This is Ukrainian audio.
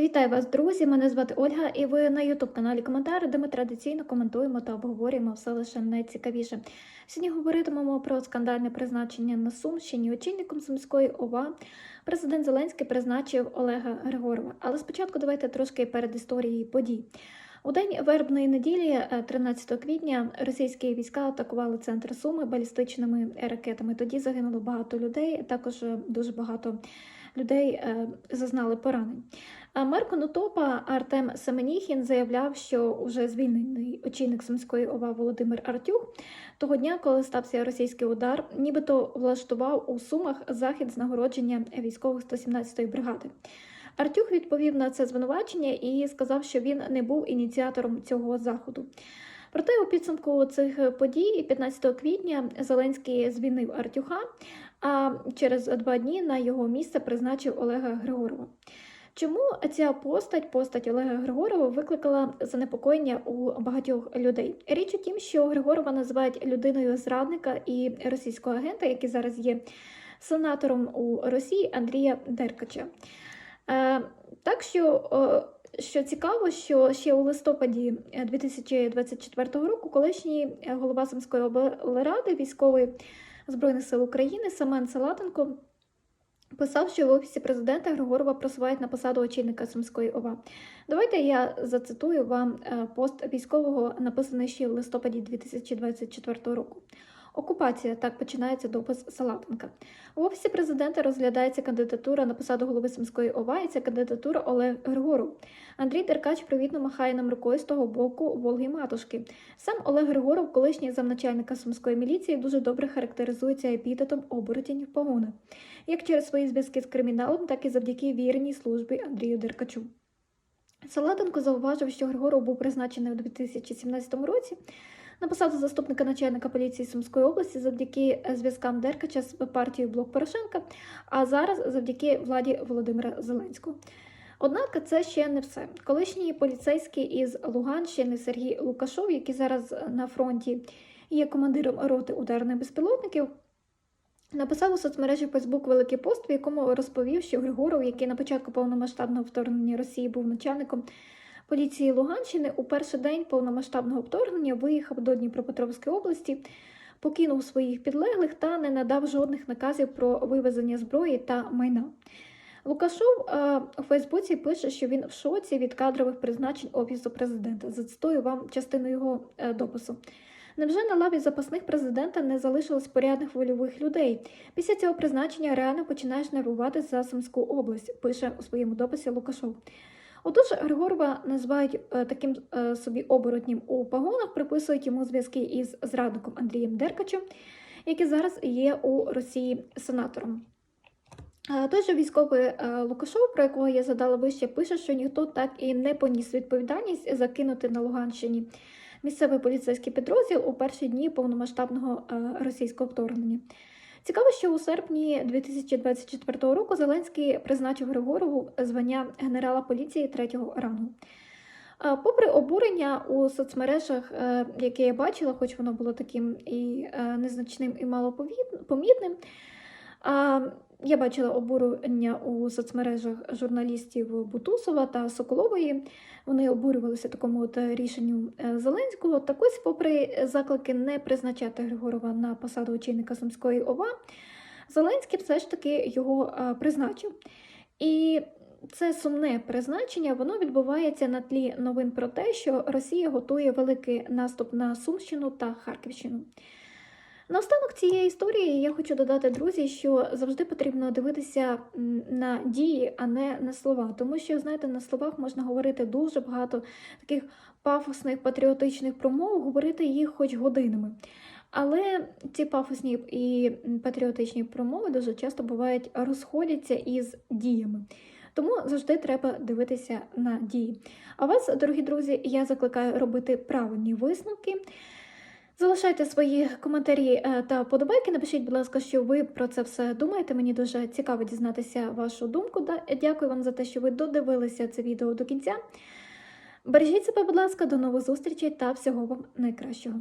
Вітаю вас, друзі! Мене звати Ольга, і ви на youtube каналі Коментари, де ми традиційно коментуємо та обговорюємо все лише найцікавіше. Сьогодні говоритимемо про скандальне призначення на Сумщині. Очільником Сумської ОВА президент Зеленський призначив Олега Григорова. Але спочатку давайте трошки перед історією подій. У день вербної неділі, е, 13 квітня, російські війська атакували центр Суми балістичними ракетами. Тоді загинуло багато людей, також е, дуже багато людей е, зазнали поранень. Мер Конотопа Артем Семеніхін заявляв, що уже звільнений очільник Сумської ОВА Володимир Артюх того дня, коли стався російський удар, нібито влаштував у Сумах захід з нагородження військових 117-ї бригади. Артюх відповів на це звинувачення і сказав, що він не був ініціатором цього заходу. Проте у підсумку цих подій, 15 квітня, Зеленський звільнив Артюха, а через два дні на його місце призначив Олега Григорова. Чому ця постать, постать Олега Григорова, викликала занепокоєння у багатьох людей? Річ у тім, що Григорова називають людиною зрадника і російського агента, який зараз є сенатором у Росії Андрія Деркача. Е, так що, е, що цікаво, що ще у листопаді 2024 року колишній голова Сумської облради військової збройних сил України Семен Салатенко писав, що в офісі президента Григорова просувають на посаду очільника Сумської ОВА. Давайте я зацитую вам е, пост військового, написаний ще в листопаді 2024 року. Окупація так починається допис Салатенка. У офісі президента розглядається кандидатура на посаду голови Сумської ОВА, і ця кандидатура Олег Григоров. Андрій Деркач привітно махає нам рукою з того боку Волги Матушки. Сам Олег Григоров, колишній замначальника Сумської міліції, дуже добре характеризується епітетом оборотень в погонах, як через свої зв'язки з криміналом, так і завдяки вірній службі Андрію Деркачу. Салатенко зауважив, що Григоров був призначений у 2017 році на посаду заступника начальника поліції Сумської області завдяки зв'язкам Деркача з партією Блок Порошенка, а зараз завдяки владі Володимира Зеленського. Однак це ще не все. Колишній поліцейський із Луганщини Сергій Лукашов, який зараз на фронті є командиром роти ударних безпілотників, написав у соцмережі Facebook великий пост, в якому розповів, що Григоров, який на початку повномасштабного вторгнення Росії був начальником поліції Луганщини, у перший день повномасштабного вторгнення виїхав до Дніпропетровської області, покинув своїх підлеглих та не надав жодних наказів про вивезення зброї та майна. Лукашов е, у Фейсбуці пише, що він в шоці від кадрових призначень Офісу президента. Зацитую вам частину його е, допису. Невже на лаві запасних президента не залишилось порядних вольових людей? Після цього призначення реально починаєш нервувати за Сумську область, пише у своєму дописі Лукашов. Отож, Григорова називають е, таким е, собі оборотнім у погонах, приписують йому зв'язки із зрадником Андрієм Деркачем, який зараз є у Росії сенатором. Е, Той же військовий Лукашов, про якого я задала вище, пише, що ніхто так і не поніс відповідальність закинути на Луганщині місцевий поліцейський підрозділ у перші дні повномасштабного російського вторгнення. Цікаво, що у серпні 2024 року Зеленський призначив Григорову звання генерала поліції третього рангу. Попри обурення у соцмережах, е, яке я бачила, хоч воно було таким і е, незначним, і малопомітним, я бачила обурення у соцмережах журналістів Бутусова та Соколової. Вони обурювалися такому от рішенню Зеленського. Так ось, попри заклики не призначати Григорова на посаду очільника Сумської ОВА, Зеленський все ж таки його призначив. І це сумне призначення, воно відбувається на тлі новин про те, що Росія готує великий наступ на Сумщину та Харківщину. Наостанок цієї історії я хочу додати, друзі, що завжди потрібно дивитися на дії, а не на слова. Тому що, знаєте, на словах можна говорити дуже багато таких пафосних патріотичних промов, говорити їх хоч годинами. Але ці пафосні і патріотичні промови дуже часто бувають розходяться із діями. Тому завжди треба дивитися на дії. А вас, дорогі друзі, я закликаю робити правильні висновки. Залишайте свої коментарі е, та подобайки. Напишіть, будь ласка, що ви про це все думаєте. Мені дуже цікаво дізнатися вашу думку. Дякую вам за те, що ви додивилися це відео до кінця. Бережіть себе, будь ласка, до нових зустрічей та всього вам найкращого.